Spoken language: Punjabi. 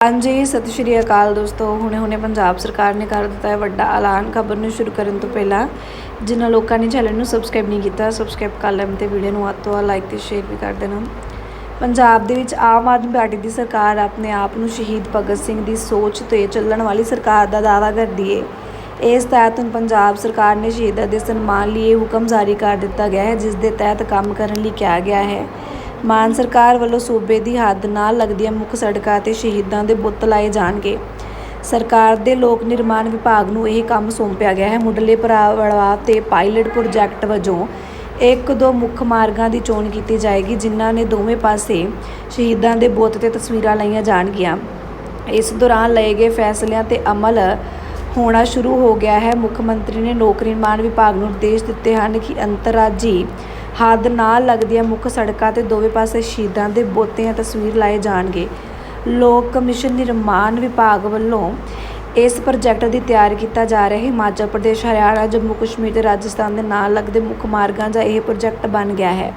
ਹਾਂਜੀ, ਸਤਿ ਸ਼੍ਰੀ ਅਕਾਲ ਦੋਸਤੋ। ਹੁਣੇ ਹੁਣੇ ਪੰਜਾਬ ਸਰਕਾਰ ਨੇ ਕਰ ਦਿੱਤਾ ਹੈ ਵੱਡਾ ਐਲਾਨ। ਖਬਰ ਨੂੰ ਸ਼ੁਰੂ ਕਰਨ ਤੋਂ ਪਹਿਲਾਂ ਜਿਨ੍ਹਾਂ ਲੋਕਾਂ ਨੇ ਚੈਨਲ ਨੂੰ ਸਬਸਕ੍ਰਾਈਬ ਨਹੀਂ ਕੀਤਾ, ਸਬਸਕ੍ਰਾਈਬ ਕਰ ਲੈਣ ਤੇ ਵੀਡੀਓ ਨੂੰ ਵੱਧ ਤੋਂ ਵੱਧ ਲਾਈਕ ਤੇ ਸ਼ੇਅਰ ਵੀ ਕਰ ਦੇਣਾ। ਪੰਜਾਬ ਦੇ ਵਿੱਚ ਆਮ ਆਦਮੀ ਪਾਰਟੀ ਦੀ ਸਰਕਾਰ ਆਪਣੇ ਆਪ ਨੂੰ ਸ਼ਹੀਦ ਭਗਤ ਸਿੰਘ ਦੀ ਸੋਚ ਤੇ ਚੱਲਣ ਵਾਲੀ ਸਰਕਾਰ ਦਾ ਦਾਅਵਾ ਕਰਦੀ ਹੈ ਇਸ ਤਹਿਤ ਹੁਣ ਪੰਜਾਬ ਸਰਕਾਰ ਨੇ ਸ਼ਹੀਦਾਂ ਦੇ ਸਨਮਾਨ ਲਈ ਇਹ ਹੁਕਮ ਜਾਰੀ ਕਰ ਦਿੱਤਾ ਗਿਆ ਹੈ, ਜਿਸ ਦੇ ਤਹਿਤ ਕੰਮ ਕਰਨ ਲਈ ਕਿਹਾ ਗਿਆ ਹੈ। ਮਾਨ ਸਰਕਾਰ ਵੱਲੋਂ ਸੂਬੇ ਦੀ ਹੱਦ ਨਾਲ ਲੱਗਦੀਆਂ ਮੁੱਖ ਸੜਕਾਂ ਤੇ ਸ਼ਹੀਦਾਂ ਦੇ ਬੁੱਤ ਲਾਏ ਜਾਣਗੇ। ਸਰਕਾਰ ਦੇ ਲੋਕ ਨਿਰਮਾਣ ਵਿਭਾਗ ਨੂੰ ਇਹ ਕੰਮ ਸੌਂਪਿਆ ਗਿਆ ਹੈ। ਮੁੱਢਲੇ ਪੜਾਅ ਤੇ ਪਾਇਲਟ ਪ੍ਰੋਜੈਕਟ ਵਜੋਂ ਇੱਕ ਦੋ ਮੁੱਖ ਮਾਰਗਾਂ ਦੀ ਚੋਣ ਕੀਤੀ ਜਾਏਗੀ, ਜਿਨ੍ਹਾਂ ਨੇ ਦੋਵੇਂ ਪਾਸੇ ਸ਼ਹੀਦਾਂ ਦੇ ਬੁੱਤ ਤੇ ਤਸਵੀਰਾਂ ਲਾਈਆਂ ਜਾਣਗੀਆਂ। ਇਸ ਦੌਰਾਨ ਲਏ ਗਏ ਫੈਸਲਿਆਂ ਤੇ ਅਮਲ ਹੋਣਾ ਸ਼ੁਰੂ ਹੋ ਗਿਆ ਹੈ। ਮੁੱਖ ਮੰਤਰੀ ਨੇ ਲੋਕ ਨਿਰਮਾਣ ਵਿਭਾਗ ਨੂੰ ਨਿਰਦੇਸ਼ ਦਿੱਤੇ ਹਨ ਕਿ ਅੰਤਰਰਾਜੀ ਹੱਦ ਨਾਲ ਲੱਗਦੀਆਂ ਮੁੱਖ ਸੜਕਾਂ ਤੇ ਦੋਵੇਂ ਪਾਸੇ ਸ਼ਹੀਦਾਂ ਦੇ ਬੁੱਤਿਆਂ ਤਸਵੀਰ ਲਾਏ ਜਾਣਗੇ। ਲੋਕ ਕਮਿਸ਼ਨ ਨਿਰਮਾਣ ਵਿਭਾਗ ਵੱਲੋਂ ਇਸ ਪ੍ਰੋਜੈਕਟ ਦੀ ਤਿਆਰ ਕੀਤਾ ਜਾ ਰਿਹਾ ਹਿਮਾਚਲ ਪ੍ਰਦੇਸ਼, ਹਰਿਆਣਾ ਜੰਮੂ ਕਸ਼ਮੀਰ ਤੇ ਰਾਜਸਥਾਨ ਦੇ ਨਾਲ ਲੱਗਦੇ ਮੁੱਖ ਮਾਰਗਾਂ ਦਾ ਇਹ ਪ੍ਰੋਜੈਕਟ ਬਣ ਗਿਆ ਹੈ।